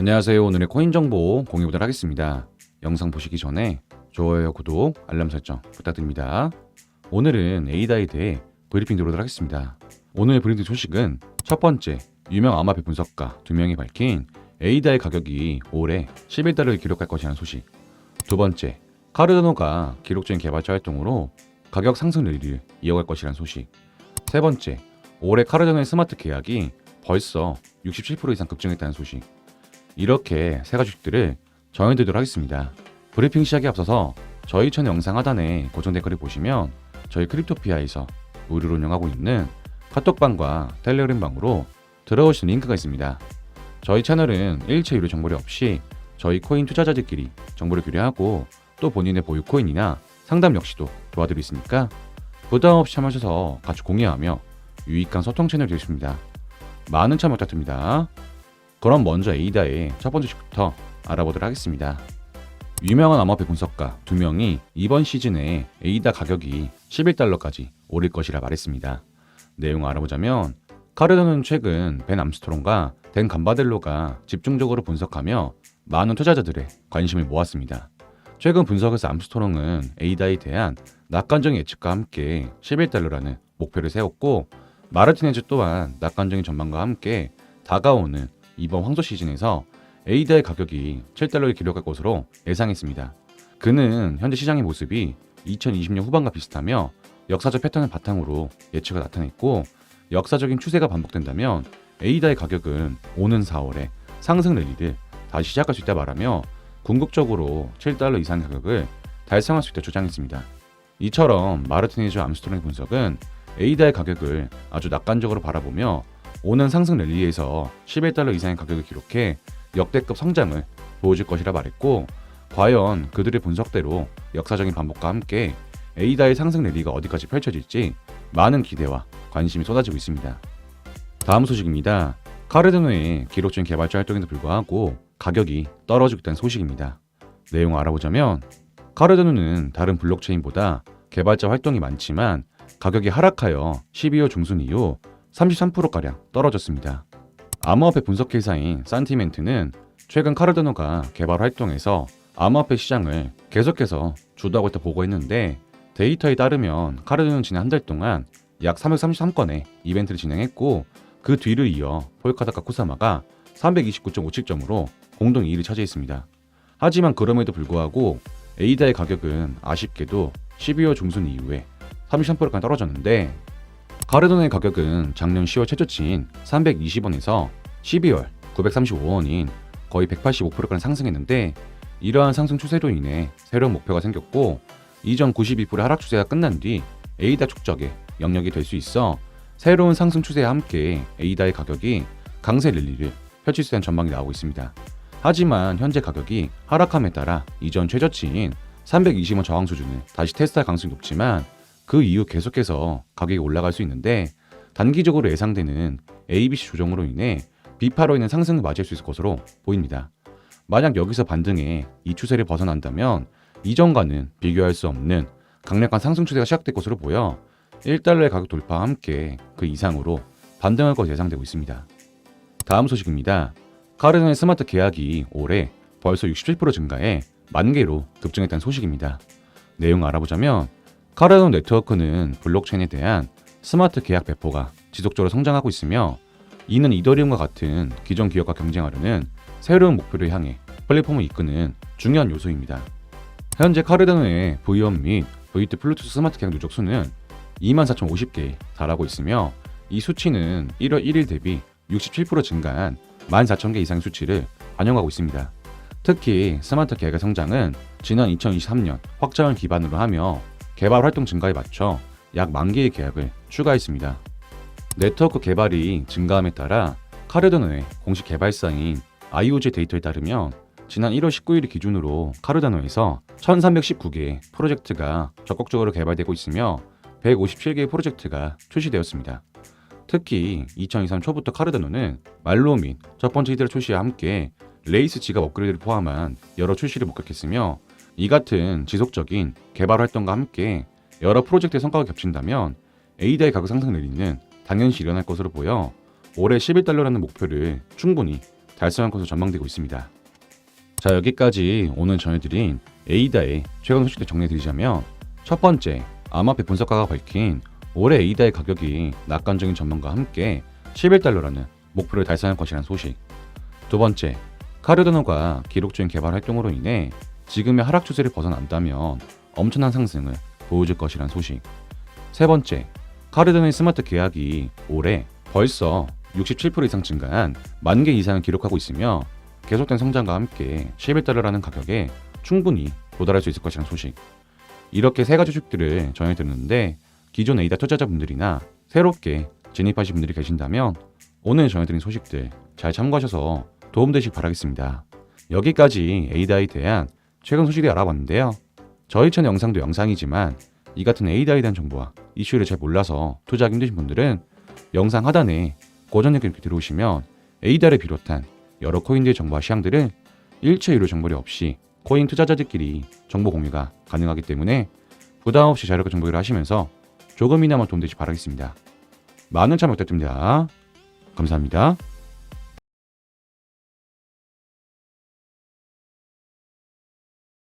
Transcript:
안녕하세요. 오늘의 코인 정보 공유보도록 하겠습니다. 영상 보시기 전에 좋아요, 구독, 알람 설정 부탁드립니다. 오늘은 에이다에 대해 브리핑 들어오도록 하겠습니다. 오늘 브리핑 소식은 첫 번째, 유명 암호화폐 분석가 두 명이 밝힌 에이다의 가격이 올해 11달러를 기록할 것이라는 소식. 두 번째, 카르다노가 기록적인 개발자 활동으로 가격 상승 랠리를 이어갈 것이라는 소식. 세 번째, 올해 카르다노의 스마트 계약이 벌써 67% 이상 급증했다는 소식. 이렇게 세 가지 주식들을 전해드리도록 하겠습니다. 브리핑 시작에 앞서서 저희 채널 영상 하단에 고정 댓글을 보시면 저희 크립토피아에서 무료로 운영하고 있는 카톡방과 텔레그램방으로 들어오실 링크가 있습니다. 저희 채널은 일체 유료 정보료 없이 저희 코인 투자자들끼리 정보를 교류하고 또 본인의 보유 코인이나 상담 역시도 도와드리고 있으니까 부담 없이 참여하셔서 같이 공유하며 유익한 소통 채널 되겠습니다. 많은 참여 부탁드립니다. 그럼 먼저 에이다의 첫 번째 주식부터 알아보도록 하겠습니다. 유명한 암호화폐 분석가 두 명이 이번 시즌에 에이다 가격이 11달러까지 오를 것이라 말했습니다. 내용 알아보자면 카르도는 최근 벤 암스트롱과 댄 감바델로가 집중적으로 분석하며 많은 투자자들의 관심을 모았습니다. 최근 분석에서 암스트롱은 에이다에 대한 낙관적인 예측과 함께 11달러라는 목표를 세웠고 마르티네즈 또한 낙관적인 전망과 함께 다가오는 이번 황소 시즌에서 에이다의 가격이 7달러를 기록할 것으로 예상했습니다. 그는 현재 시장의 모습이 2020년 후반과 비슷하며 역사적 패턴을 바탕으로 예측을 나타냈고 역사적인 추세가 반복된다면 에이다의 가격은 오는 4월에 상승 랠리를 다시 시작할 수 있다 말하며 궁극적으로 7달러 이상의 가격을 달성할 수 있다 주장했습니다. 이처럼 마르티네즈 암스트롱의 분석은 에이다의 가격을 아주 낙관적으로 바라보며 오는 상승 랠리에서 11달러 이상의 가격을 기록해 역대급 성장을 보여줄 것이라 말했고 과연 그들의 분석대로 역사적인 반복과 함께 에이다의 상승 랠리가 어디까지 펼쳐질지 많은 기대와 관심이 쏟아지고 있습니다. 다음 소식입니다. 카르드노의 기록적인 개발자 활동에도 불구하고 가격이 떨어지고 있다는 소식입니다. 내용 알아보자면 카르드노는 다른 블록체인보다 개발자 활동이 많지만 가격이 하락하여 12월 중순 이후 33%가량 떨어졌습니다. 암호화폐 분석 회사인 산티멘트는 최근 카르드노가 개발 활동에서 암호화폐 시장을 계속해서 주도하고 있다 보고했는데 데이터에 따르면 카르드노는 지난 한 달 동안 약 333건의 이벤트를 진행했고 그 뒤를 이어 폴카다카 쿠사마가 329.57점으로 공동 2위를 차지했습니다. 하지만 그럼에도 불구하고 에이다의 가격은 아쉽게도 12월 중순 이후에 33%까지 떨어졌는데 카르도의 가격은 작년 10월 최저치인 320원에서 12월 935원인 거의 185%까지 상승했는데 이러한 상승 추세로 인해 새로운 목표가 생겼고 이전 92% 하락 추세가 끝난 뒤 에이다 축적의 영역이 될 수 있어 새로운 상승 추세와 함께 에이다의 가격이 강세 랠리를 펼칠 수 있다는 전망이 나오고 있습니다. 하지만 현재 가격이 하락함에 따라 이전 최저치인 320원 저항 수준을 다시 테스트할 가능성이 높지만 그 이후 계속해서 가격이 올라갈 수 있는데 단기적으로 예상되는 ABC 조정으로 인해 비파로 인한 상승을 맞이할 수 있을 것으로 보입니다. 만약 여기서 반등해 이 추세를 벗어난다면 이전과는 비교할 수 없는 강력한 상승 추세가 시작될 것으로 보여 1달러의 가격 돌파와 함께 그 이상으로 반등할 것으로 예상되고 있습니다. 다음 소식입니다. 카르노의 스마트 계약이 올해 벌써 67% 증가해 만 개로 급증했다는 소식입니다. 내용 알아보자면 카르노 네트워크는 블록체인에 대한 스마트 계약 배포가 지속적으로 성장하고 있으며 이는 이더리움과 같은 기존 기업과 경쟁하려는 새로운 목표를 향해 플랫폼을 이끄는 중요한 요소입니다. 현재 카르다노의 V1 및 V2 플루투스 스마트 계약 누적 수는 24,050개에 달하고 있으며 이 수치는 1월 1일 대비 67% 증가한 14,000개 이상의 수치를 반영하고 있습니다. 특히 스마트 계약의 성장은 지난 2023년 확장을 기반으로 하며 개발 활동 증가에 맞춰 약 만 개의 계약을 추가했습니다. 네트워크 개발이 증가함에 따라 카르다노의 공식 개발사인 IOG 데이터에 따르면 지난 1월 19일 기준으로 카르다노에서 1319개의 프로젝트가 적극적으로 개발되고 있으며 157개의 프로젝트가 출시되었습니다. 특히 2023 초부터 카르다노는 말로 및 첫 번째 히드라 출시와 함께 레이스 지갑 업그레이드를 포함한 여러 출시를 목격했으며 이 같은 지속적인 개발 활동과 함께 여러 프로젝트의 성과가 겹친다면 에이다의 가격 상승 랠리는 당연시 일어날 것으로 보여 올해 11달러라는 목표를 충분히 달성할 것으로 전망되고 있습니다. 자 여기까지 오늘 전해드린 에이다의 최근 소식들 정리해드리자면 첫 번째 암호화폐 분석가가 밝힌 올해 에이다의 가격이 낙관적인 전망과 함께 11달러라는 목표를 달성할 것이라는 소식 두 번째 카르다노가 기록적인 개발 활동으로 인해 지금의 하락 추세를 벗어난다면 엄청난 상승을 보여줄 것이라는 소식 세 번째 카르다노의 스마트 계약이 올해 벌써 67% 이상 증가한 만 개 이상을 기록하고 있으며 계속된 성장과 함께 11달러라는 가격에 충분히 도달할 수 있을 것이라는 소식. 이렇게 세 가지 소식들을 전해드렸는데 기존 에이다 투자자분들이나 새롭게 진입하신 분들이 계신다면 오늘 전해드린 소식들 잘 참고하셔서 도움되시길 바라겠습니다. 여기까지 에이다에 대한 최근 소식을 알아봤는데요. 저희 채널 영상도 영상이지만 이 같은 에이다에 대한 정보와 이슈를 잘 몰라서 투자하기 힘드신 분들은 영상 하단에 고전 댓글 이렇게 들어오시면 에이다를 비롯한 여러 코인들의 정보와 시향들을 일체 유료 정보료 없이 코인 투자자들끼리 정보 공유가 가능하기 때문에 부담 없이 자유롭게 정보를 하시면서 조금이나마 도움되시 바라겠습니다. 많은 참여 부탁드립니다. 감사합니다.